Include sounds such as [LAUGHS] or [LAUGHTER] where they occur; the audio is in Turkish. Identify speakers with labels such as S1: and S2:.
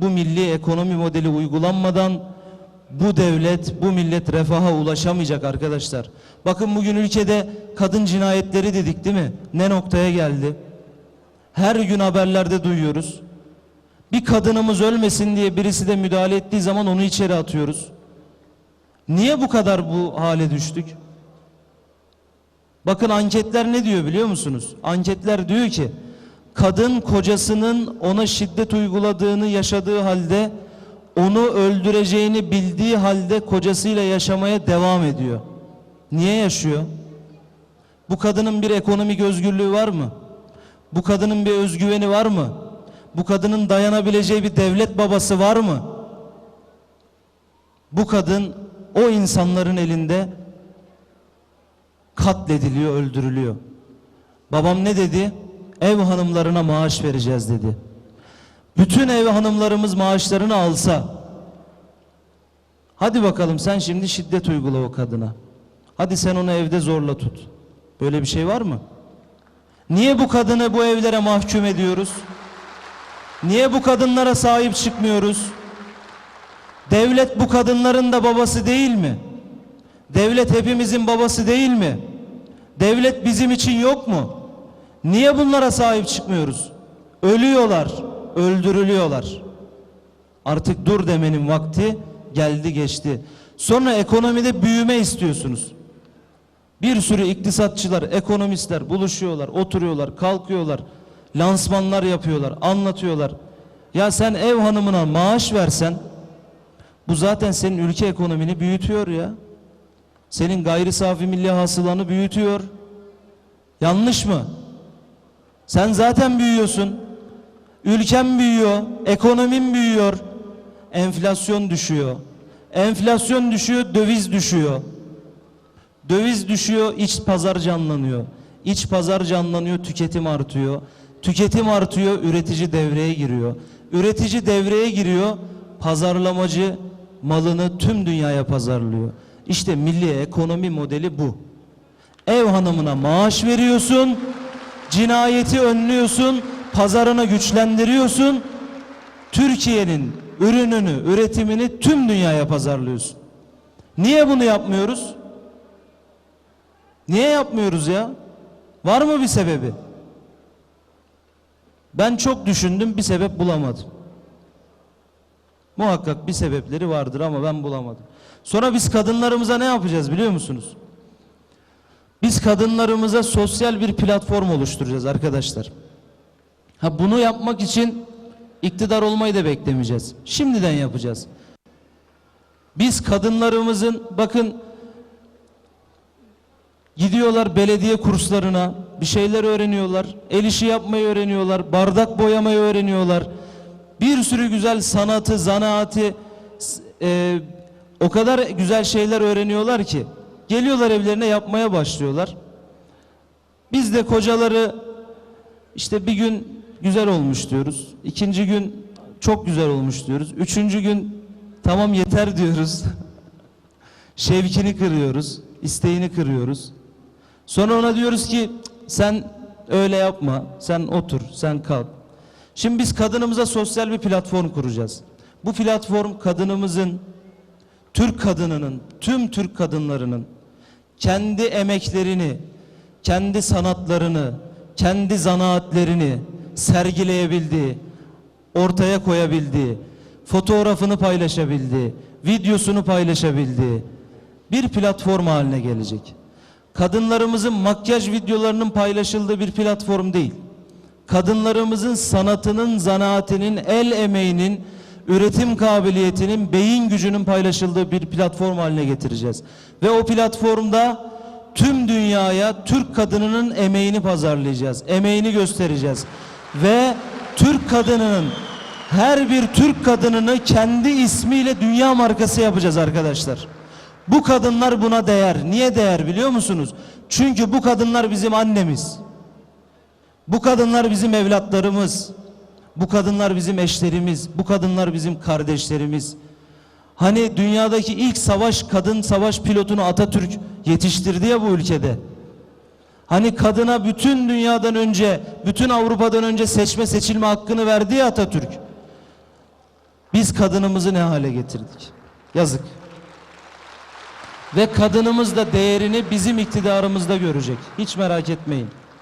S1: bu milli ekonomi modeli uygulanmadan bu devlet, bu millet refaha ulaşamayacak arkadaşlar. Bakın bugün ülkede kadın cinayetleri dedik değil mi? Ne noktaya geldi? Her gün haberlerde duyuyoruz. Bir kadınımız ölmesin diye birisi de müdahale ettiği zaman onu içeri atıyoruz. Niye bu kadar bu hale düştük? Bakın anketler ne diyor biliyor musunuz? Anketler diyor ki kadın kocasının ona şiddet uyguladığını yaşadığı halde onu öldüreceğini bildiği halde kocasıyla yaşamaya devam ediyor. Niye yaşıyor? Bu kadının bir ekonomik özgürlüğü var mı? Bu kadının bir özgüveni var mı? Bu kadının dayanabileceği bir devlet babası var mı? Bu kadın o insanların elinde katlediliyor, öldürülüyor. Babam ne dedi? Ev hanımlarına maaş vereceğiz dedi. Bütün ev hanımlarımız maaşlarını alsa, hadi bakalım sen şimdi şiddet uygula o kadına. Hadi sen onu evde zorla tut. Böyle bir şey var mı? Niye bu kadını bu evlere mahkum ediyoruz? Niye bu kadınlara sahip çıkmıyoruz? Devlet bu kadınların da babası değil mi? Devlet hepimizin babası değil mi? Devlet bizim için yok mu? Niye bunlara sahip çıkmıyoruz? Ölüyorlar, öldürülüyorlar. Artık dur demenin vakti geldi geçti. Sonra ekonomide büyüme istiyorsunuz. Bir sürü iktisatçılar, ekonomistler buluşuyorlar, oturuyorlar, kalkıyorlar, lansmanlar yapıyorlar, anlatıyorlar. Ya sen ev hanımına maaş versen bu zaten senin ülke ekonomini büyütüyor ya. Senin gayri safi milli hasılanı büyütüyor. Yanlış mı? Sen zaten büyüyorsun. Ülken büyüyor, ekonomin büyüyor. Enflasyon düşüyor. Enflasyon düşüyor, döviz düşüyor. Döviz düşüyor, iç pazar canlanıyor. İç pazar canlanıyor, tüketim artıyor. Tüketim artıyor, üretici devreye giriyor. Üretici devreye giriyor, pazarlamacı malını tüm dünyaya pazarlıyor. İşte milli ekonomi modeli bu. Ev hanımına maaş veriyorsun, cinayeti önlüyorsun, pazarını güçlendiriyorsun. Türkiye'nin ürününü, üretimini tüm dünyaya pazarlıyorsun. Niye bunu yapmıyoruz? Niye yapmıyoruz ya? Var mı bir sebebi? Ben çok düşündüm, bir sebep bulamadım. Muhakkak bir sebepleri vardır ama ben bulamadım. Sonra biz kadınlarımıza ne yapacağız biliyor musunuz? Biz kadınlarımıza sosyal bir platform oluşturacağız arkadaşlar. Ha bunu yapmak için iktidar olmayı da beklemeyeceğiz. Şimdiden yapacağız. Biz kadınlarımızın bakın gidiyorlar belediye kurslarına bir şeyler öğreniyorlar. El işi yapmayı öğreniyorlar. Bardak boyamayı öğreniyorlar. Bir sürü güzel sanatı, zanaati e, o kadar güzel şeyler öğreniyorlar ki geliyorlar evlerine yapmaya başlıyorlar. Biz de kocaları işte bir gün güzel olmuş diyoruz. İkinci gün çok güzel olmuş diyoruz. Üçüncü gün tamam yeter diyoruz. [LAUGHS] Şevkini kırıyoruz, isteğini kırıyoruz. Sonra ona diyoruz ki sen öyle yapma, sen otur, sen kalk. Şimdi biz kadınımıza sosyal bir platform kuracağız. Bu platform kadınımızın, Türk kadınının, tüm Türk kadınlarının kendi emeklerini, kendi sanatlarını, kendi zanaatlerini sergileyebildiği, ortaya koyabildiği, fotoğrafını paylaşabildiği, videosunu paylaşabildiği bir platform haline gelecek. Kadınlarımızın makyaj videolarının paylaşıldığı bir platform değil. Kadınlarımızın sanatının, zanaatinin, el emeğinin, üretim kabiliyetinin, beyin gücünün paylaşıldığı bir platform haline getireceğiz. Ve o platformda tüm dünyaya Türk kadınının emeğini pazarlayacağız. Emeğini göstereceğiz. Ve Türk kadınının her bir Türk kadınını kendi ismiyle dünya markası yapacağız arkadaşlar. Bu kadınlar buna değer. Niye değer biliyor musunuz? Çünkü bu kadınlar bizim annemiz. Bu kadınlar bizim evlatlarımız. Bu kadınlar bizim eşlerimiz. Bu kadınlar bizim kardeşlerimiz. Hani dünyadaki ilk savaş kadın savaş pilotunu Atatürk yetiştirdi ya bu ülkede. Hani kadına bütün dünyadan önce, bütün Avrupa'dan önce seçme seçilme hakkını verdi ya Atatürk. Biz kadınımızı ne hale getirdik? Yazık. Ve kadınımız da değerini bizim iktidarımızda görecek. Hiç merak etmeyin.